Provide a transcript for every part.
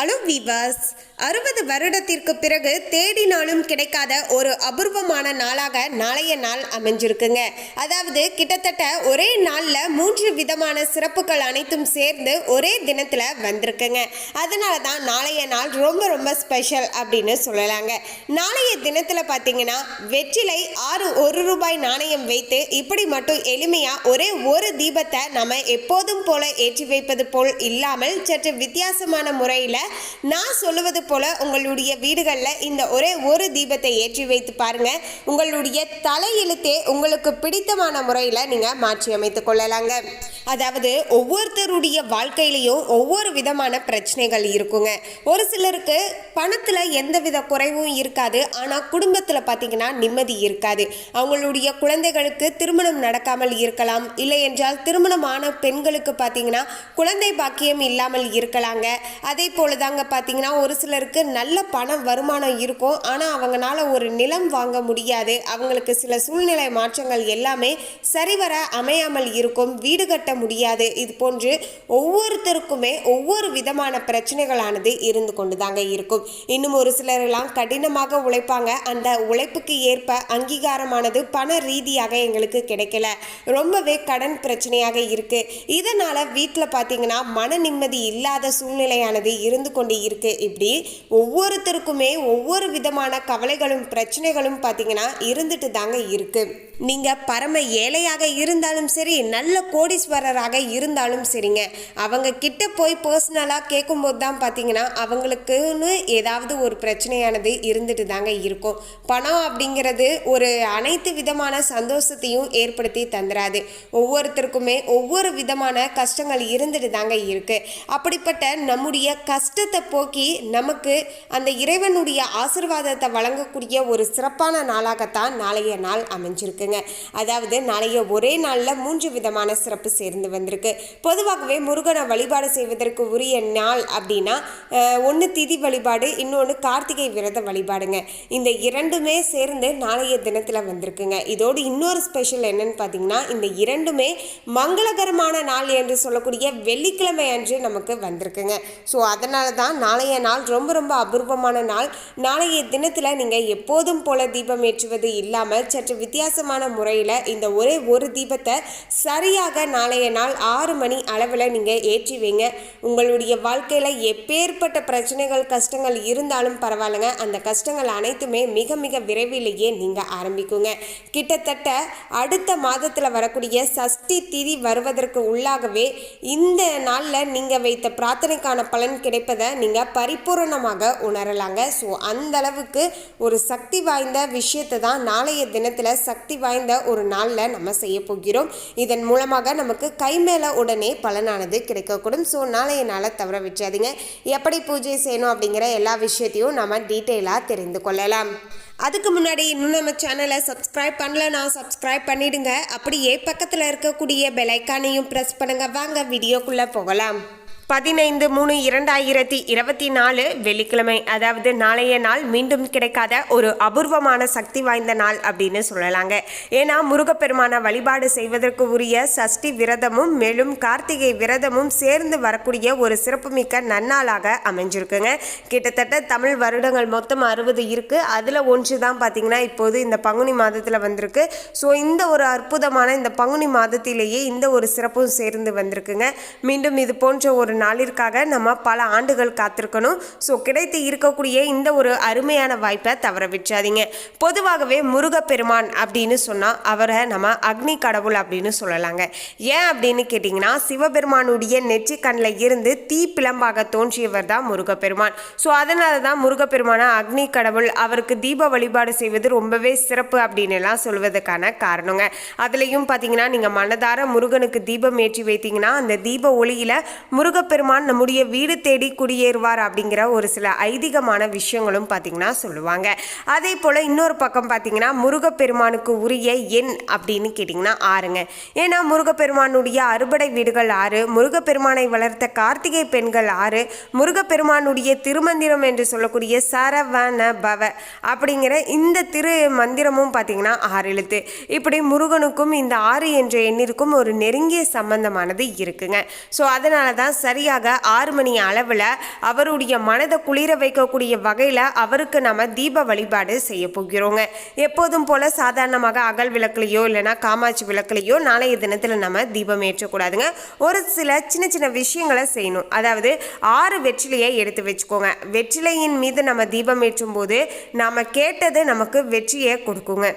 Hello viewers அறுபது வருடத்திற்கு பிறகு தேடினாலும் கிடைக்காத ஒரு அபூர்வமான நாளாக நாளைய நாள் அமைஞ்சிருக்குங்க. அதாவது கிட்டத்தட்ட ஒரே நாளில் மூன்று விதமான சிறப்புகள் அனைத்தும் சேர்ந்து ஒரே தினத்தில் வந்திருக்குங்க. அதனால தான் நாளைய நாள் ரொம்ப ரொம்ப ஸ்பெஷல் அப்படின்னு சொல்லலாங்க. நாளைய தினத்தில் பார்த்தீங்கன்னா வெற்றிலை ஆறு ஒரு ரூபாய் நாணயம் வைத்து இப்படி மட்டும் எளிமையாக ஒரே ஒரு தீபத்தை நம்ம எப்போதும் போல ஏற்றி வைப்பது போல் இல்லாமல் சற்று வித்தியாசமான முறையில் நான் சொல்லுவது போல் உங்களுடைய வீடுகளில் இந்த ஒரே ஒரு தீபத்தை ஏற்றி வைத்து பாருங்கள் உங்களுடைய தலையெழுத்தே உங்களுக்கு பிடித்தமான முறையில் நீங்கள் மாற்றி அமைத்து கொள்ளலாங்க. அதாவது ஒவ்வொருத்தருடைய வாழ்க்கையிலையும் ஒவ்வொரு விதமான பிரச்சனைகள் இருக்குங்க. ஒரு சிலருக்கு பணத்தில் எந்தவித குறைவும் இருக்காது. ஆனால் குடும்பத்தில் பார்த்தீங்கன்னா நிம்மதி இருக்காது. அவங்களுடைய குழந்தைகளுக்கு திருமணம் நடக்காமல் இருக்கலாம். இல்லை என்றால் திருமணமான பெண்களுக்கு பார்த்தீங்கன்னா குழந்தை பாக்கியம் இல்லாமல் இருக்கலாங்க. அதே போல தாங்க பார்த்தீங்கன்னா ஒரு சிலருக்கு நல்ல பண வருமானம் இருக்கும். ஆனால் அவங்களால ஒரு நிலம் வாங்க முடியாது. அவங்களுக்கு சில சூழ்நிலை மாற்றங்கள் எல்லாமே சரிவர அமையாமல் இருக்கும். வீடு கட்ட முடியாது. இது போன்று ஒவ்வொருத்தருக்குமே ஒவ்வொரு விதமான பிரச்சனைகளானது இருந்து கொண்டு தாங்க இருக்கும். இன்னும் ஒரு சிலரெல்லாம் கடினமாக உழைப்பாங்க. அந்த உழைப்புக்கு ஏற்ப அங்கீகாரமானது பண ரீதியாக எங்களுக்கு கிடைக்கல. ரொம்பவே கடன் பிரச்சனையாக இருக்குது இதனால் வீட்டில் பார்த்தீங்கன்னா மன நிம்மதி இல்லாத சூழ்நிலையானது இருந்து கொண்டு இருக்கு. இப்படி ஒவ்வொருத்தருக்குமே ஒவ்வொரு விதமான கவலைகளும் பிரச்சனைகளும் பார்த்தீங்கன்னா இருந்துட்டு தாங்க இருக்கு. நீங்க பரம ஏழையாக இருந்தாலும் சரி நல்ல கோடீஸ்வரராக இருந்தாலும் சரிங்க. அவங்க கிட்ட போய் பர்சனலாக கேட்கும்போது தான் பார்த்தீங்கன்னா அவங்களுக்குன்னு ஏதாவது ஒரு பிரச்சனையானது இருந்துட்டு தாங்க இருக்கும். பணம் அப்படிங்கிறது ஒரு அனைத்து விதமான சந்தோஷத்தையும் ஏற்படுத்தி தந்துடாது ஒவ்வொருத்தருக்குமே ஒவ்வொரு விதமான கஷ்டங்கள் இருந்துட்டு தாங்க இருக்கு. அப்படிப்பட்ட நம்முடைய கஷ்டத்தை போக்கி நமக்கு அந்த இறைவனுடைய ஆசிர்வாதத்தை வழங்கக்கூடிய ஒரு சிறப்பான நாளாகத்தான் நாளைய நாள் அமைஞ்சிருக்குங்க. அதாவது நாளைய ஒரே நாளில் மூன்று விதமான சிறப்பு சேர்ந்து வந்திருக்கு. பொதுவாகவே முருகனை வழிபாடு செய்வதற்கு உரிய நாள் அப்படின்னா ஒன்று திதி வழிபாடு இன்னொன்று கார்த்திகை விரத வழிபாடுங்க. இந்த இரண்டுமே சேர்ந்து நாளைய தினத்தில் வந்திருக்குங்க. இதோடு இன்னொரு ஸ்பெஷல் என்னன்னு பார்த்தீங்கன்னா இந்த இரண்டுமே மங்களகரமான நாள் என்று சொல்லக்கூடிய வெள்ளிக்கிழமை அன்று நமக்கு வந்திருக்குங்க. ஸோ அதனால் தான் நாளைய நாள் ரொம்ப ரொம்ப அபூர்வமான நாள். நாளைய தினத்தில் நீங்கள் எப்போதும் போல தீபம் ஏற்றுவது இல்லாமல் சற்று வித்தியாசமான முறையில் இந்த ஒரே ஒரு தீபத்தை சரியாக நாளைய நாள் ஆறு மணி அளவில் நீங்கள் ஏற்றி வைங்க. உங்களுடைய வாழ்க்கையில் எப்பேற்பட்ட பிரச்சனைகள் கஷ்டங்கள் இருந்தாலும் பரவாயில்லைங்க. அந்த கஷ்டங்கள் அனைத்துமே மிக மிக விரைவிலேயே நீங்கள் ஆரம்பிக்குங்க. கிட்டத்தட்ட அடுத்த மாதத்தில் வரக்கூடிய சஷ்டி திதி வருவதற்கு உள்ளாகவே இந்த நாளில் நீங்கள் வைத்த பிரார்த்தனைக்கான பலன் கிடைப்பதை நீங்கள் பரிபூரணமாக உணரலாங்க. ஸோ அந்த அளவுக்கு ஒரு சக்தி வாய்ந்த விஷயத்தை தான் நாளைய தினத்தில் சக்தி வாய்ந்த ஒரு நாளில் நம்ம செய்ய போகிறோம். இதன் மூலமாக நமக்கு கை மேலே உடனே பலனானது கிடைக்கக்கூடும். ஸோ நாளைய நாளை தவற விட்டுறாதீங்க. எப்படி பூஜை செய்யணும் அப்படிங்கிற எல்லா விஷயத்தையும் நம்ம டீட்டெயிலாக தெரிந்து கொள்ளலாம். அதுக்கு முன்னாடி இன்னும் நம்ம சேனலை சப்ஸ்கிரைப் பண்ணலனா சப்ஸ்கிரைப் பண்ணிடுங்க. அப்படியே பக்கத்தில் இருக்கக்கூடிய பெல் ஐக்கானையும் ப்ரெஸ் பண்ணுங்க. வாங்க வீடியோக்குள்ளே போகலாம். பதினைந்து மூணு இரண்டாயிரத்தி இருபத்தி நாலு வெள்ளிக்கிழமை அதாவது நாளைய நாள் மீண்டும் கிடைக்காத ஒரு அபூர்வமான சக்தி வாய்ந்த நாள் அப்படின்னு சொல்லலாங்க. ஏன்னா முருகப்பெருமான வழிபாடு செய்வதற்கு உரிய சஷ்டி விரதமும் மேலும் கார்த்திகை விரதமும் சேர்ந்து வரக்கூடிய ஒரு சிறப்புமிக்க நன்னாளாக அமைஞ்சிருக்குங்க. கிட்டத்தட்ட தமிழ் வருடங்கள் மொத்தம் அறுபது இருக்குது அதில் ஒன்று தான் பார்த்தீங்கன்னா இப்போது இந்த பங்குனி மாதத்தில் வந்திருக்கு. ஸோ இந்த ஒரு அற்புதமான இந்த பங்குனி மாதத்திலேயே இந்த ஒரு சிறப்பும் சேர்ந்து வந்திருக்குங்க. மீண்டும் இது போன்ற ஒரு நாளிற்காக நம்ம பல ஆண்டுகள் காத்திருக்கணும். ஸோ கிடைத்து இருக்கக்கூடிய இந்த ஒரு அருமையான வாய்ப்பை தவற விட்றாதீங்க பொதுவாகவே முருகப்பெருமான் அப்படின்னு சொன்னால் அவரை நம்ம அக்னி கடவுள் அப்படின்னு சொல்லலாங்க. ஏன் அப்படின்னு கேட்டிங்கன்னா சிவபெருமானுடைய நெற்றி கண்ணில் இருந்து தீ பிளம்பாக தோன்றியவர் தான் முருகப்பெருமான். ஸோ அதனால தான் முருகப்பெருமான அக்னி கடவுள் அவருக்கு தீப வழிபாடு செய்வது ரொம்பவே சிறப்பு அப்படின்னு எல்லாம் சொல்வதற்கான காரணங்க. அதுலேயும் பார்த்தீங்கன்னா நீங்கள் மனதார முருகனுக்கு தீபம் ஏற்றி வைத்தீங்கன்னா அந்த தீப ஒளியில் முருக முருகப்பெருமான் நம்முடைய வீடு தேடி குடியேறுவார் அப்படிங்கிற ஒரு சில ஐதீகமான விஷயங்களும் பார்த்தீங்கன்னா சொல்லுவாங்க. அதே போல் இன்னொரு பக்கம் பார்த்தீங்கன்னா முருகப்பெருமானுக்கு உரிய எண் அப்படின்னு கேட்டிங்கன்னா ஆறுங்க. ஏன்னா முருகப்பெருமானுடைய அறுபடை வீடுகள் ஆறு முருகப்பெருமானை வளர்த்த கார்த்திகை பெண்கள் ஆறு முருகப்பெருமானுடைய திருமந்திரம் என்று சொல்லக்கூடிய சரவண பவ அப்படிங்கிற இந்த திரு மந்திரமும் பார்த்தீங்கன்னா ஆறு எழுத்து. இப்படி முருகனுக்கும் இந்த ஆறு என்ற எண்ணிற்கும் ஒரு நெருங்கிய சம்பந்தமானது இருக்குங்க. ஸோ அதனால தான் சரி சரியாக ஆறு மணி அளவில் அவருடைய மனதை குளிர வைக்கக்கூடிய வகையில் அவருக்கு நம்ம தீப வழிபாடு செய்ய போகிறோங்க. எப்போதும் போல சாதாரணமாக அகல் விளக்குலையோ இல்லைன்னா காமாட்சி விளக்குலையோ நாளைய தினத்தில் நம்ம தீபம் ஏற்றக்கூடாதுங்க. ஒரு சில சின்ன சின்ன விஷயங்களை செய்யணும். அதாவது ஆறு வெற்றிலையை எடுத்து வச்சுக்கோங்க. வெற்றிலையின் மீது நம்ம தீபம் ஏற்றும் போது நாம் கேட்டது நமக்கு வெற்றியை கொடுக்குங்க.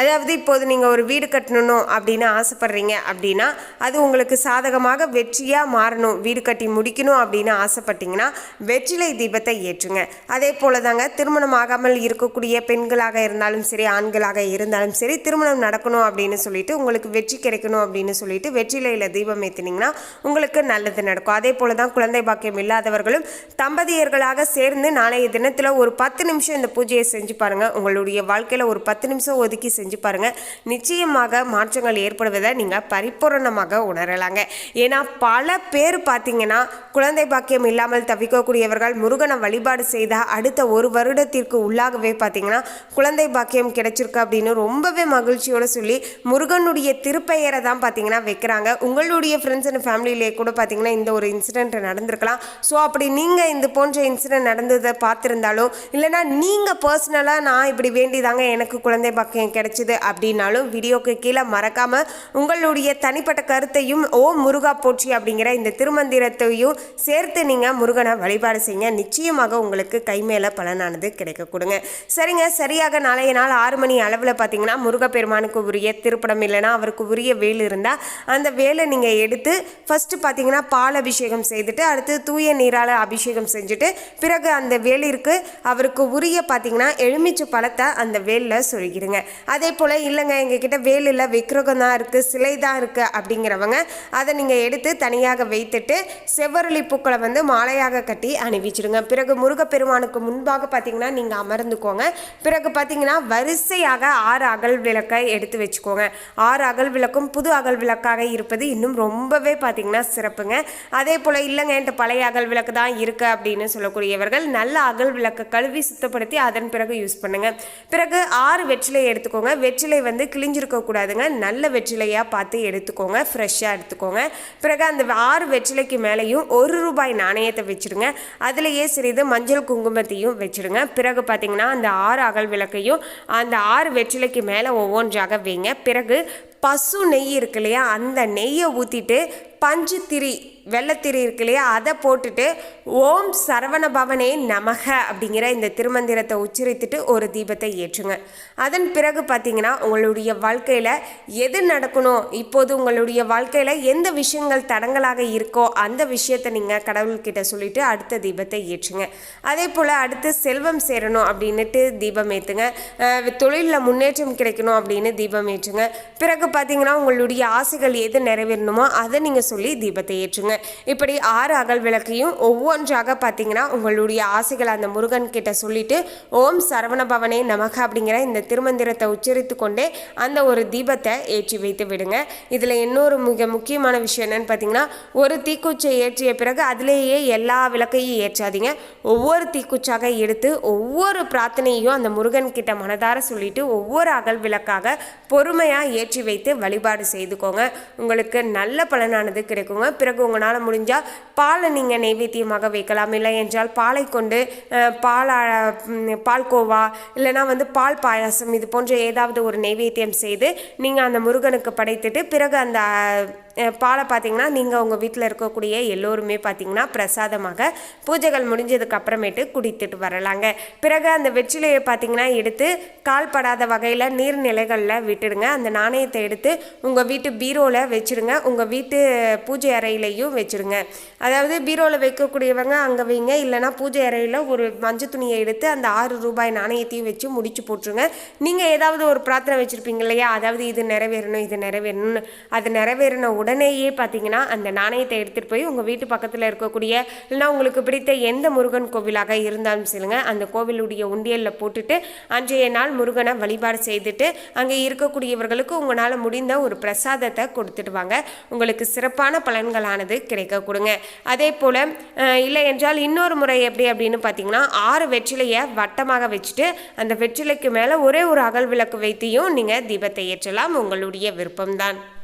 அதாவது இப்போது நீங்கள் ஒரு வீடு கட்டணும் அப்படின்னு ஆசைப்படுறீங்க அப்படின்னா அது உங்களுக்கு சாதகமாக வெற்றியாக மாறணும். வீடு கட்டி முடிக்கணும் அப்படின்னு ஆசைப்பட்டீங்கன்னா வெற்றிலை தீபத்தை ஏற்றுங்க. அதே போல தாங்க திருமணம் ஆகாமல் இருக்கக்கூடிய பெண்களாக இருந்தாலும் சரி ஆண்களாக இருந்தாலும் சரி திருமணம் நடக்கணும் அப்படின்னு சொல்லிட்டு உங்களுக்கு வெற்றி கிடைக்கணும் அப்படின்னு சொல்லிட்டு வெற்றிலையில் தீபம் ஏற்றினீங்கன்னா உங்களுக்கு நல்லது நடக்கும். அதே போல தான் குழந்தை பாக்கியம் இல்லாதவர்களும் தம்பதியர்களாக சேர்ந்து நாளைய தினத்தில் ஒரு பத்து நிமிஷம் இந்த பூஜையை செஞ்சு பாருங்க. உங்களுடைய வாழ்க்கையில் ஒரு பத்து நிமிஷம் ஒதுக்கி செஞ்சு பாருங்க. நிச்சயமாக மாற்றங்கள் ஏற்படுவதை நீங்கள் பரிபூரணமாக உணரலாங்க. ஏன்னா பல பேர் பார்த்தீங்கன்னா குழந்தை பாக்கியம் இல்லாமல் தவிக்கக்கூடியவர்கள் முருகனை வழிபாடு செய்தால் அடுத்த ஒரு வருடத்திற்கு உள்ளாகவே பார்த்தீங்கன்னா குழந்தை பாக்கியம் கிடைச்சிருக்கு அப்படின்னு ரொம்பவே மகிழ்ச்சியோடு சொல்லி முருகனுடைய திருப்பெயரை தான் பார்த்தீங்கன்னா வைக்கிறாங்க. உங்களுடைய ஃப்ரெண்ட்ஸ் அண்ட் ஃபேமிலியிலே கூட பார்த்தீங்கன்னா இந்த ஒரு இன்சிடென்ட் நடந்திருக்கலாம். ஸோ அப்படி நீங்கள் இந்த போன்ற இன்சிடென்ட் நடந்ததை பார்த்துருந்தாலும் இல்லைனா நீங்கள் பர்சனலாக நான் இப்படி வேண்டிதாங்க எனக்கு குழந்தை பாக்கியம் கிடைச்சிது அப்படின்னாலும் வீடியோக்கு கீழே மறக்காமல் உங்களுடைய தனிப்பட்ட கருத்தையும் ஓ முருகா போற்றி அப்படிங்கிற இந்த திருமந்திரத்தை திருமந்திரத்தையும் சேர்த்து நீங்கள் முருகனை வழிபாடு செய்யுங்க. நிச்சயமாக உங்களுக்கு கைமேல பலனானது கிடைக்க கொடுங்க. சரிங்க சரியாக நாளைய நாள் ஆறு மணி அளவில் பார்த்தீங்கன்னா முருகப்பெருமானுக்கு உரிய திருப்படம் இல்லைன்னா அவருக்கு உரிய வேல் இருந்தால் அந்த வேலை நீங்கள் எடுத்து ஃபஸ்ட்டு பார்த்தீங்கன்னா பால் அபிஷேகம் செய்துட்டு அடுத்து தூய நீரால் அபிஷேகம் செஞ்சுட்டு பிறகு அந்த வேலிற்கு அவருக்கு உரிய பார்த்தீங்கன்னா எலுமிச்சை பழத்தை அந்த வேலில் சொருகிடுங்க. அதே போல் இல்லைங்க எங்ககிட்ட வேல் இல்லை விக்கிரகம் தான் இருக்குது சிலை தான் இருக்குது அப்படிங்கிறவங்க அதை நீங்கள் எடுத்து தனியாக வைத்துட்டு செவ்வரளி பூக்களை வந்து மாலையாக கட்டி அணிவிச்சிடுங்க பிறகு முருகப்பெருமானுக்கு முன்பாக பார்த்தீங்கன்னா நீங்கள் அமர்ந்துக்கோங்க. பிறகு பார்த்தீங்கன்னா வரிசையாக ஆறு அகல் விளக்கை எடுத்து வச்சுக்கோங்க. ஆறு அகல் விளக்கும் புது அகல் விளக்காக இருப்பது இன்னும் ரொம்பவே பார்த்தீங்கன்னா சிறப்புங்க. அதே போல் இல்லைங்க என்கிட்ட பழைய அகல் விளக்கு தான் இருக்கு அப்படின்னு சொல்லக்கூடியவர்கள் நல்ல அகல் விளக்கை கழுவி சுத்தப்படுத்தி அதன் பிறகு யூஸ் பண்ணுங்க. பிறகு ஆறு வெற்றிலை எடுத்துக்கோங்க. வெற்றிலை வந்து கிழிஞ்சிருக்க கூடாதுங்க. நல்ல வெற்றிலையாக பார்த்து எடுத்துக்கோங்க. ஃப்ரெஷ்ஷாக எடுத்துக்கோங்க. பிறகு அந்த ஆறு வெற்றிலைக்கு மேலேயும் ஒரு ரூபாய் நாணயத்தை வச்சுடுங்க அதுலேயே சிறிது மஞ்சள் குங்குமத்தையும் வச்சுடுங்க பிறகு பார்த்திங்கன்னா அந்த ஆறு அகல் விளக்கையும் அந்த ஆறு வெற்றிலைக்கு மேலே ஒவ்வொன்றாக வைங்க. பிறகு பசு நெய் இருக்கு இல்லையா அந்த நெய்யை ஊற்றிட்டு பஞ்சு திரி வெள்ளத்திரி இருக்கு இல்லையா? அதை போட்டுட்டு ஓம் சரவண பவனே நமக அப்படிங்கிற இந்த திருமந்திரத்தை உச்சரித்துட்டு ஒரு தீபத்தை ஏற்றுங்க. அதன் பிறகு பார்த்தீங்கன்னா உங்களுடைய வாழ்க்கையில் எது நடக்கணும்? இப்போது உங்களுடைய வாழ்க்கையில் எந்த விஷயங்கள் தடங்களாக இருக்கோ அந்த விஷயத்தை நீங்கள் கடவுள்கிட்ட சொல்லிட்டு அடுத்த தீபத்தை ஏற்றுங்க. அதே போல் அடுத்து செல்வம் சேரணும் அப்படின்னுட்டு தீபம் ஏற்றுங்க தொழிலில் முன்னேற்றம் கிடைக்கணும் அப்படின்னு தீபம் ஏற்றுங்க. பிறகு பார்த்தீங்கன்னா உங்களுடைய ஆசைகள் எது நிறைவேறணுமோ அதை நீங்கள் சொல்லி தீபத்தை ஏற்றுங்க. இப்படி ஆறு அகல் விளக்கையும் ஒவ்வொன்றாக பார்த்தீங்கன்னா உங்களுடைய ஆசைகளை அந்த முருகன் கிட்ட சொல்லிட்டு ஓம் சரவண பவனே நமக அப்படிங்கிற இந்த திருமந்திரத்தை உச்சரித்து கொண்டே அந்த ஒரு தீபத்தை ஏற்றி வைத்து விடுங்க. இதில் இன்னொரு மிக முக்கியமான விஷயம் என்னன்னு பார்த்தீங்கன்னா ஒரு தீக்குச்சை ஏற்றிய பிறகு அதிலேயே எல்லா விளக்கையும் ஏற்றாதீங்க. ஒவ்வொரு தீக்குச்சாக எடுத்து ஒவ்வொரு பிரார்த்தனையும் அந்த முருகன் கிட்ட மனதார சொல்லிட்டு ஒவ்வொரு அகல் விளக்காக பொறுமையாக ஏற்றி வைத்து வழிபாடு செய்துக்கோங்க. உங்களுக்கு நல்ல பலனானது கிடைக்குங்க. பிறகு உங்களால் முடிஞ்சால் பாலை நீங்கள் நைவேத்தியமாக வைக்கலாம். இல்லை என்றால் பாலை கொண்டு அஹ், பால் பால்கோவா இல்லைனா வந்து பால் பாயாசம் இது போன்ற ஏதாவது ஒரு நைவேத்தியம் செய்து நீங்கள் அந்த முருகனுக்கு படைத்துட்டு பிறகு அந்த பாலை பார்த்தீங்கன்னா நீங்கள் உங்கள் வீட்டில் இருக்கக்கூடிய எல்லோருமே பார்த்தீங்கன்னா பிரசாதமாக பூஜைகள் முடிஞ்சதுக்கு அப்புறமேட்டு குடித்துட்டு வரலாங்க. பிறகு அந்த வெற்றிலையை பார்த்தீங்கன்னா எடுத்து கால் படாத வகையில் நீர்நிலைகளில் விட்டுடுங்க. அந்த நாணயத்தை எடுத்து உங்கள் வீட்டு பீரோவில் வச்சுருங்க. உங்கள் வீட்டு பூஜை அறையிலையும் வச்சுருங்க. அதாவது பீரோவில் வைக்கக்கூடியவங்க அங்கே வைங்க இல்லைனா பூஜை அறையில் ஒரு மஞ்சள் துணியை எடுத்து அந்த ஆறு ரூபாய் நாணயத்தையும் வச்சு முடிச்சு போட்டுருங்க. நீங்கள் ஏதாவது ஒரு பிரார்த்தனை வச்சுருப்பீங்க இல்லையா? அதாவது இது நிறைவேறணும் இது நிறைவேறணும்னு. அது நிறைவேறின உடனேயே பார்த்தீங்கன்னா அந்த நாணயத்தை எடுத்துகிட்டு போய் உங்கள் வீட்டு பக்கத்தில் இருக்கக்கூடிய இல்லைனா உங்களுக்கு பிடித்த எந்த முருகன் கோவிலாக இருந்தாலும் சொல்லுங்க. அந்த கோவிலுடைய உண்டியலில் போட்டுட்டு அன்றைய நாள் முருகனை வழிபாடு செய்துட்டு அங்கே இருக்கக்கூடியவர்களுக்கு உங்களால் முடிந்த ஒரு பிரசாதத்தை கொடுத்துட்டு வாங்க. உங்களுக்கு சிறப்பான பலன்களானது கிடைக்க கொடுங்க. அதே போல் இல்லை என்றால் இன்னொரு முறை எப்படி அப்படின்னு பார்த்தீங்கன்னா ஆறு வெற்றிலையை வட்டமாக வச்சுட்டு அந்த வெற்றிலைக்கு மேலே ஒரே ஒரு அகல் விளக்கு வைத்தியும் நீங்கள் தீபத்தை ஏற்றலாம். உங்களுடைய விருப்பம்தான்.